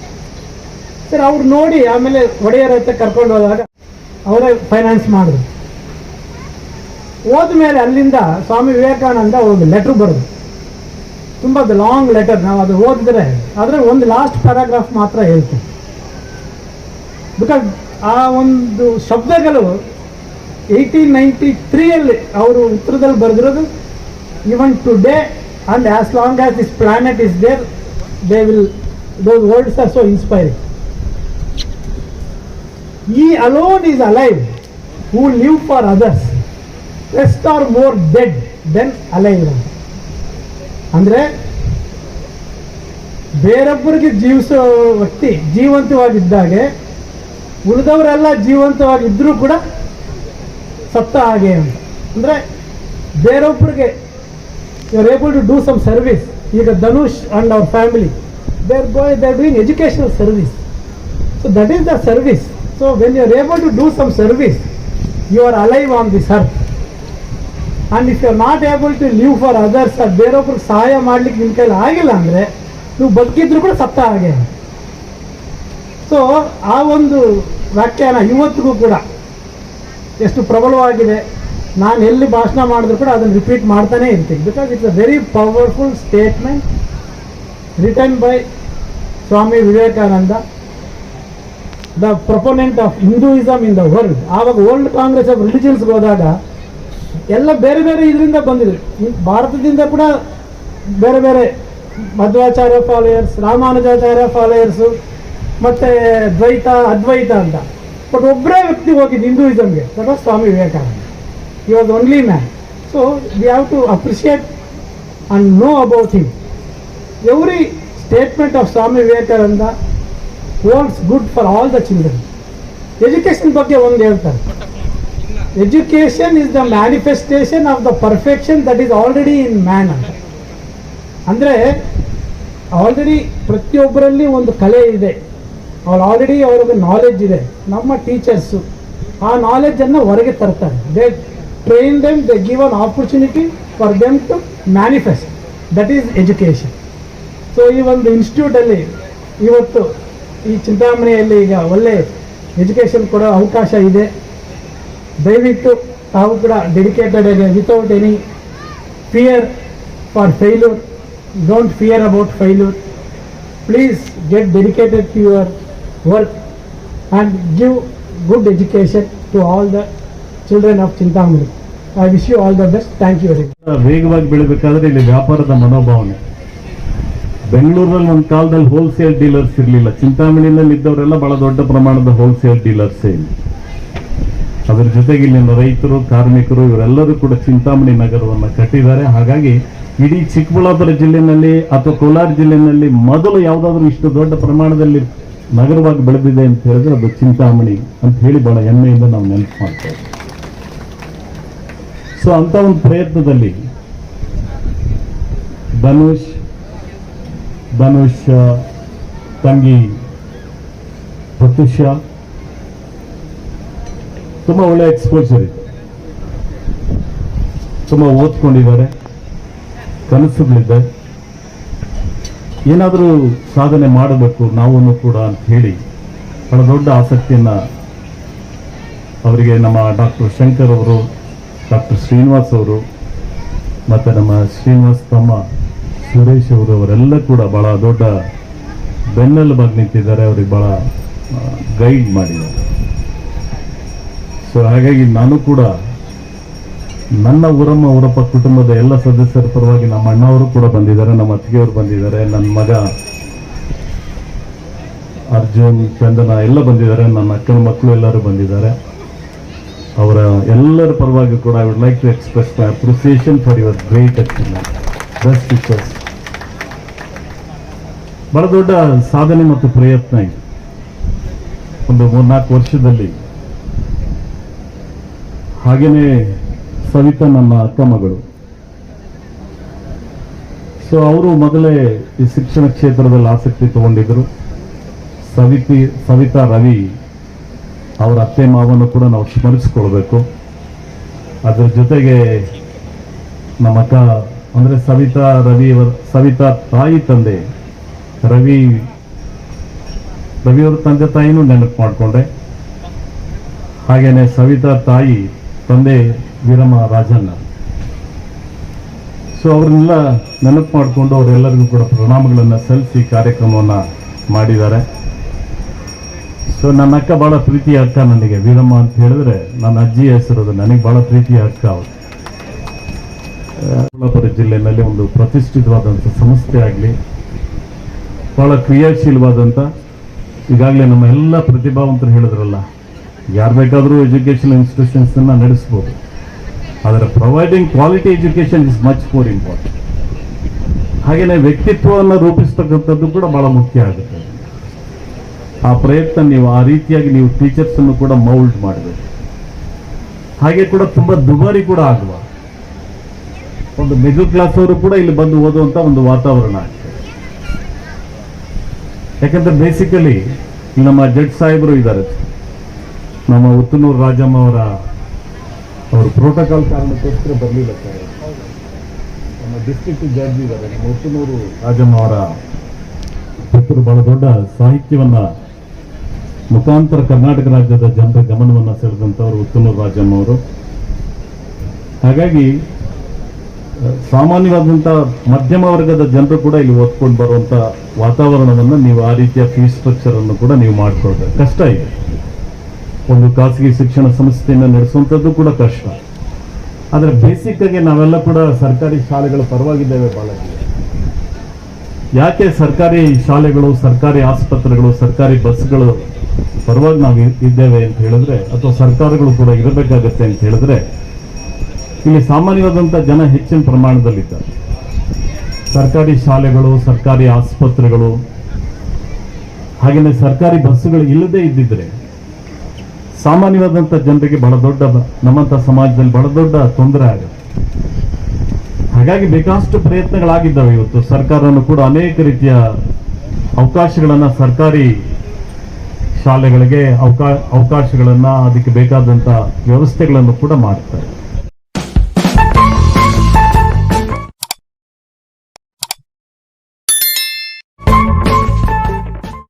ಸರ್ ಅವ್ರು ನೋಡಿ ಆಮೇಲೆ ಒಡೆಯರ್ ಹತ್ರ ಕರ್ಕೊಂಡು ಹೋದಾಗ ಅವರೇ ಫೈನಾನ್ಸ್ ಮಾಡಿದ್ರು. ಹೋದ್ಮೇಲೆ ಅಲ್ಲಿಂದ ಸ್ವಾಮಿ ವಿವೇಕಾನಂದ ಒಂದು ಲೆಟರ್ ಬರೆದು ತುಂಬ ಲಾಂಗ್ ಲೆಟರ್ ನಾವು ಅದು ಓದಿದ್ರೆ ಆದರೆ ಒಂದು ಲಾಸ್ಟ್ ಪ್ಯಾರಾಗ್ರಾಫ್ ಮಾತ್ರ ಹೇಳ್ತೀನಿ. ಬಿಕಾಸ್ ಆ ಒಂದು ಶಬ್ದಗಳು ಏಯ್ಟೀನ್ ನೈಂಟಿ ತ್ರೀಯಲ್ಲಿ ಅವರು ಉತ್ತರದಲ್ಲಿ ಬರೆದಿರೋದು even today and as long as this planet is there they will those words are so inspiring ಈ alone is alive who live for others rest are more dead than alive ಅಂತ ಅಂದರೆ ಬೇರೊಬ್ಬರಿಗೆ ಜೀವಿಸೋ ವ್ಯಕ್ತಿ ಜೀವಂತವಾಗಿದ್ದಾಗೆ ಉಳಿದವರೆಲ್ಲ ಜೀವಂತವಾಗಿದ್ದರೂ ಕೂಡ ಸತ್ತ ಹಾಗೆ ಅಂತ. ಅಂದರೆ ಬೇರೊಬ್ಬರಿಗೆ you are able to do some service ಈಗ Dhanush and our family they are ಗೋಯ್ they are doing educational service so that is the service so when you are able to do some service you are alive on this earth and if you are not able to live for others ಅದು ಬೇರೊಬ್ರಿಗೆ ಸಹಾಯ ಮಾಡ್ಲಿಕ್ಕೆ ನಿಮ್ಮ ಕೈಲಿ ಆಗಿಲ್ಲ ಅಂದರೆ, ನೀವು ಬದುಕಿದ್ರು ಕೂಡ ಸತ್ತ ಹಾಗೆ. ಸೊ ಆ ಒಂದು ವ್ಯಾಖ್ಯಾನ ಇವತ್ತಿಗೂ ಕೂಡ ಎಷ್ಟು ಪ್ರಬಲವಾಗಿದೆ. ನಾನು ಎಲ್ಲಿ ಭಾಷಣ ಮಾಡಿದ್ರು ಕೂಡ ಅದನ್ನು ರಿಪೀಟ್ ಮಾಡ್ತಾನೆ ಇರ್ತೀನಿ. Because it's a very powerful statement written by Swami Vivekananda. The proponent of Hinduism in the world ಆವಾಗ ವರ್ಲ್ಡ್ ಕಾಂಗ್ರೆಸ್ ಆಫ್ ರಿಲಿಜನ್ಸ್ಗೆ ಹೋದಾಗ, ಎಲ್ಲ ಬೇರೆ ಬೇರೆ ಇದರಿಂದ ಬಂದಿದೆ. ಭಾರತದಿಂದ ಕೂಡ ಬೇರೆ ಬೇರೆ ಮಧ್ವಾಚಾರ್ಯ ಫಾಲೋಯರ್ಸ್, ರಾಮಾನುಜಾಚಾರ್ಯ ಫಾಲೋಯರ್ಸು, ಮತ್ತು ದ್ವೈತ, ಅದ್ವೈತ ಅಂತ. ಬಟ್ ಒಬ್ಬರೇ ವ್ಯಕ್ತಿ ಹೋಗಿದ್ದು ಹಿಂದೂಯಿಸಮ್ಗೆ ವಾಸ್ ಸ್ವಾಮಿ ವಿವೇಕಾನಂದ. ಈ was only man so we have to appreciate and know about him every statement of Swami Vivekananda holds good for all the children education ಬಗ್ಗೆ ಒಂದು ಹೇಳ್ತಾರೆ. Education is the manifestation of the perfection that is already in man ಅಂತ. ಅಂದರೆ already ಪ್ರತಿಯೊಬ್ಬರಲ್ಲಿ ಒಂದು ಕಲೆ ಇದೆ. ಅವ್ರು already ಅವ್ರಿಗೆ ನಾಲೆಜ್ ಇದೆ. ನಮ್ಮ ಟೀಚರ್ಸು ಆ ನಾಲೆಜನ್ನು ಹೊರಗೆ ತರ್ತಾರೆ. They train them they give an opportunity for them to manifest that is education so ಈ ಒಂದು ಇನ್ಸ್ಟಿಟ್ಯೂಟಲ್ಲಿ ಇವತ್ತು ಈ ಚಿಂತಾಮಣಿಯಲ್ಲಿ ಈಗ ಒಳ್ಳೆ ಎಜುಕೇಷನ್ ಕೊಡೋ ಅವಕಾಶ ಇದೆ. ದಯವಿಟ್ಟು ತಾವು ಕೂಡ ಡೆಡಿಕೇಟೆಡ್ ಆಗಿ without any fear for failure don't fear about failure please get dedicated to your work and give good education to all the children of Chintamani I wish you all the best thank you very much ವೇಗವಾಗಿ ಬೆಳಿಬೇಕಾದ್ರೆ ಇಲ್ಲಿ ವ್ಯಾಪಾರದ ಮನೋಭಾವನೆ. ಬೆಂಗಳೂರಲ್ಲಿ ಒಂದು ಕಾಲದಲ್ಲಿ wholesale dealers ಇರಲಿಲ್ಲ. ಚಿಂತಾಮಣಿಯಲ್ಲಿ ಇದ್ದವರೆಲ್ಲ ಬಹಳ ದೊಡ್ಡ ಪ್ರಮಾಣದ ಹೋಲ್ಸೇಲ್ ಡೀಲರ್ಸ್ ಅದರ ಜೊತೆಗೆ ಇಲ್ಲಿನ ರೈತರು, ಕಾರ್ಮಿಕರು, ಇವರೆಲ್ಲರೂ ಕೂಡ ಚಿಂತಾಮಣಿ ನಗರವನ್ನು ಕಟ್ಟಿದ್ದಾರೆ. ಹಾಗಾಗಿ ಇಡೀ ಚಿಕ್ಕಬಳ್ಳಾಪುರ ಜಿಲ್ಲೆನಲ್ಲಿ ಅಥವಾ ಕೋಲಾರ ಜಿಲ್ಲೆನಲ್ಲಿ ಮೊದಲು ಯಾವುದಾದ್ರೂ ಇಷ್ಟು ದೊಡ್ಡ ಪ್ರಮಾಣದಲ್ಲಿ ನಗರವಾಗಿ ಬೆಳೆದಿದೆ ಅಂತ ಹೇಳಿದ್ರೆ ಅದು ಚಿಂತಾಮಣಿ ಅಂತ ಹೇಳಿ ಬಹಳ ಹೆಮ್ಮೆಯಿಂದ ನಾವು ನೆನಪು ಮಾಡ್ತೇವೆ. ಸೊ ಅಂತ ಒಂದು ಪ್ರಯತ್ನದಲ್ಲಿ ಧನುಷ್ ಧನುಷ್ ತಂಗಿ ಪ್ರತ್ಯುಷ. ತುಂಬ ಒಳ್ಳೆ ಎಕ್ಸ್ಪೋಜರ್ ಇದೆ. ತುಂಬ ಓದ್ಕೊಂಡಿದ್ದಾರೆ. ಕನಸುಗಳಿದೆ. ಏನಾದರೂ ಸಾಧನೆ ಮಾಡಬೇಕು ನಾವು ಕೂಡ ಅಂತ ಹೇಳಿ ಬಹಳ ದೊಡ್ಡ ಆಸಕ್ತಿಯನ್ನ ಅವರಿಗೆ ನಮ್ಮ ಡಾಕ್ಟರ್ ಶಂಕರ್ ಅವರು, ಡಾಕ್ಟರ್ ಶ್ರೀನಿವಾಸ್ ಅವರು, ಮತ್ತು ನಮ್ಮ ಶ್ರೀನಿವಾಸ್ ತಮ್ಮ ಸುರೇಶ್ ಅವರು ಅವರೆಲ್ಲ ಕೂಡ ಬಹಳ ದೊಡ್ಡ ಬೆನ್ನೆಲುಬಾಗಿ ನಿಂತಿದ್ದಾರೆ. ಅವ್ರಿಗೆ ಬಹಳ ಗೈಡ್ ಮಾಡಿದ್ದಾರೆ. ಸೊ ಹಾಗಾಗಿ ನಾನು ಕೂಡ ನನ್ನ ಊರಮ್ಮ ಊರಪ್ಪ ಕುಟುಂಬದ ಎಲ್ಲ ಸದಸ್ಯರ ಪರವಾಗಿ ನಮ್ಮ ಅಣ್ಣವರು ಕೂಡ ಬಂದಿದ್ದಾರೆ, ನಮ್ಮ ಅತ್ತಿಗೆಯವರು ಬಂದಿದ್ದಾರೆ, ನನ್ನ ಮಗ ಅರ್ಜುನ್, ಚಂದನ ಎಲ್ಲ ಬಂದಿದ್ದಾರೆ, ನನ್ನ ಅಕ್ಕನ ಮಕ್ಕಳು ಎಲ್ಲರೂ ಬಂದಿದ್ದಾರೆ. ಅವರ ಎಲ್ಲರ ಪರವಾಗಿ ಕೂಡ I would like to express my appreciation for your great achievement best teachers ಬಹಳ ದೊಡ್ಡ ಸಾಧನೆ ಮತ್ತು ಪ್ರಯತ್ನ ಇದೆ. ಒಂದು ಮೂರ್ನಾಲ್ಕು ವರ್ಷದಲ್ಲಿ ಹಾಗೇನೆ ಸವಿತಾ ನನ್ನ ಅಕ್ಕ ಮಗಳು. ಸೊ ಅವರು ಮೊದಲೇ ಈ ಶಿಕ್ಷಣ ಕ್ಷೇತ್ರದಲ್ಲಿ ಆಸಕ್ತಿ ತಗೊಂಡಿದ್ದರು. ಸವಿತಿ, ಸವಿತಾ ರವಿ ಅವರ ಅತ್ತೆ ಮಾವನ್ನು ಕೂಡ ನಾವು ಸ್ಮರಿಸ್ಕೊಳ್ಬೇಕು. ಅದರ ಜೊತೆಗೆ ನಮ್ಮ ಅಕ್ಕ ಅಂದ್ರೆ ಸವಿತಾ ರವಿ ಸವಿತಾ ತಾಯಿ ತಂದೆ ರವಿ, ರವಿಯವರ ತಂದೆ ತಾಯಿನೂ ನೆನಪು ಮಾಡಿಕೊಂಡೆ. ಹಾಗೆಯೇ ಸವಿತಾ ತಾಯಿ ತಂದೆ ವೀರಮ್ಮ ರಾಜಣ್ಣ. ಸೊ ಅವ್ರನ್ನೆಲ್ಲ ನೆನಪು ಮಾಡಿಕೊಂಡು ಅವರೆಲ್ಲರಿಗೂ ಕೂಡ ಪ್ರಣಾಮಗಳನ್ನು ಸಲ್ಲಿಸಿ ಕಾರ್ಯಕ್ರಮವನ್ನು ಮಾಡಿದ್ದಾರೆ. ಸೊ ನನ್ನ ಅಕ್ಕ ಭಾಳ ಪ್ರೀತಿಯ ಅಕ್ಕ ನನಗೆ, ವೀರಮ್ಮ ಅಂತ ಹೇಳಿದ್ರೆ ನನ್ನ ಅಜ್ಜಿ ಹೆಸರು ಅದು, ನನಗೆ ಭಾಳ ಪ್ರೀತಿಯ ಅಕ್ಕ ಅವರು ಚಿಕ್ಕಬಳ್ಳಾಪುರ ಜಿಲ್ಲೆಯಲ್ಲಿ ಒಂದು ಪ್ರತಿಷ್ಠಿತವಾದಂಥ ಸಂಸ್ಥೆ ಆಗಲಿ ಬಹಳ ಕ್ರಿಯಾಶೀಲವಾದಂಥ ಈಗಾಗಲೇ ನಮ್ಮ ಎಲ್ಲ ಪ್ರತಿಭಾವಂತರು ಹೇಳಿದ್ರಲ್ಲ, ಯಾರು ಬೇಕಾದರೂ ಎಜುಕೇಷನ್ ಇನ್ಸ್ಟಿಟ್ಯೂಷನ್ಸನ್ನು ನಡೆಸ್ಬೋದು. ಆದರೆ providing quality education is much more important ಹಾಗೆಯೇ ವ್ಯಕ್ತಿತ್ವವನ್ನು ರೂಪಿಸ್ತಕ್ಕಂಥದ್ದು ಕೂಡ ಭಾಳ ಮುಖ್ಯ ಆಗುತ್ತೆ. ಆ ಪ್ರಯತ್ನ ನೀವು ಆ ರೀತಿಯಾಗಿ ನೀವು ಟೀಚರ್ಸನ್ನು ಕೂಡ ಮೌಲ್ಡ್ ಮಾಡಬೇಕು. ಹಾಗೆ ಕೂಡ ತುಂಬ ದುಬಾರಿ ಕೂಡ ಆಗುವ. ಒಂದು ಮಿಡಲ್ ಕ್ಲಾಸ್ ಅವರು ಕೂಡ ಇಲ್ಲಿ ಬಂದು ಓದುವಂಥ ಒಂದು ವಾತಾವರಣ ಆಗ್ತದೆ ಯಾಕಂದ್ರೆ ಬೇಸಿಕಲಿ ನಮ್ಮ ಜಡ್ ಸಾಹೇಬರು ಇದ್ದಾರೆ. ನಮ್ಮ ಉತ್ತನೂರು ರಾಜಮ್ಮ ಅವರ ಅವರು ಪ್ರೋಟೋಕಾಲ್ ಕಾರಣಕ್ಕೋಸ್ಕರ ಬರಲಿಲ್ಲ ಸರ್. ನಮ್ಮ ಡಿಸ್ಟ್ರಿಕ್ಟ್ ಜಡ್ಜ್ ಇದ್ದಾರೆ. ನಮ್ಮ ಉತ್ತನೂರು ರಾಜಮ್ಮ ಅವರ ಪುತ್ರರು ಬಹಳ ದೊಡ್ಡ ಸಾಹಿತ್ಯವನ್ನ ಮುಖಾಂತರ ಕರ್ನಾಟಕ ರಾಜ್ಯದ ಜನರ ಗಮನವನ್ನು ಸೆಳೆದಂಥವರು ಉತ್ತನೂರು ರಾಜಮ್ಮ ಅವರು. ಹಾಗಾಗಿ ಸಾಮಾನ್ಯವಾದಂಥ ಮಧ್ಯಮ ವರ್ಗದ ಜನರು ಕೂಡ ಇಲ್ಲಿ ಓದ್ಕೊಂಡು ಬರುವಂಥ ವಾತಾವರಣವನ್ನು ನೀವು ಆ ರೀತಿಯ ಫೀ ಸ್ಟ್ರಕ್ಚರ್ ಅನ್ನು ಕೂಡ ನೀವು ಮಾಡ್ಕೊಳ್ಬೇಕು. ಕಷ್ಟ ಇದೆ. ಒಂದು ಖಾಸಗಿ ಶಿಕ್ಷಣ ಸಂಸ್ಥೆಯನ್ನು ನಡೆಸುವಂಥದ್ದು ಕೂಡ ಕಷ್ಟ. ಆದರೆ ಬೇಸಿಕ್ ಆಗಿ ನಾವೆಲ್ಲ ಕೂಡ ಸರ್ಕಾರಿ ಶಾಲೆಗಳ ಪರವಾಗಿದ್ದೇವೆ ಬಾಲಕಿ ಯಾಕೆ ಸರ್ಕಾರಿ ಶಾಲೆಗಳು, ಸರ್ಕಾರಿ ಆಸ್ಪತ್ರೆಗಳು, ಸರ್ಕಾರಿ ಬಸ್ಗಳು ಪರವಾಗಿ ನಾವು ಇದ್ದೇವೆ ಅಂತ ಹೇಳಿದ್ರೆ, ಅಥವಾ ಸರ್ಕಾರಗಳು ಕೂಡ ಇರಬೇಕಾಗತ್ತೆ ಅಂತ ಹೇಳಿದ್ರೆ ಇಲ್ಲಿ ಸಾಮಾನ್ಯವಾದಂಥ ಜನ ಹೆಚ್ಚಿನ ಪ್ರಮಾಣದಲ್ಲಿದ್ದಾರೆ. ಸರ್ಕಾರಿ ಶಾಲೆಗಳು, ಸರ್ಕಾರಿ ಆಸ್ಪತ್ರೆಗಳು ಹಾಗೆಯೇ ಸರ್ಕಾರಿ ಬಸ್ಸುಗಳು ಇಲ್ಲದೇ ಇದ್ದಿದ್ರೆ ಸಾಮಾನ್ಯವಾದಂಥ ಜನರಿಗೆ ಬಹಳ ದೊಡ್ಡ ನಮ್ಮಂಥ ಸಮಾಜದಲ್ಲಿ ಬಹಳ ದೊಡ್ಡ ತೊಂದರೆ ಆಗುತ್ತೆ. ಹಾಗಾಗಿ ಬೇಕಾಷ್ಟು ಪ್ರಯತ್ನಗಳಾಗಿದ್ದಾವೆ ಇವತ್ತು. ಸರ್ಕಾರನು ಕೂಡ ಅನೇಕ ರೀತಿಯ ಅವಕಾಶಗಳನ್ನ ಸರ್ಕಾರಿ ಶಾಲೆಗಳಿಗೆ ಅವಕಾ, ಅವಕಾಶಗಳನ್ನ ಅದಕ್ಕೆ ಬೇಕಾದಂತ ವ್ಯವಸ್ಥೆಗಳನ್ನು ಕೂಡ ಮಾಡ್ತಾರೆ.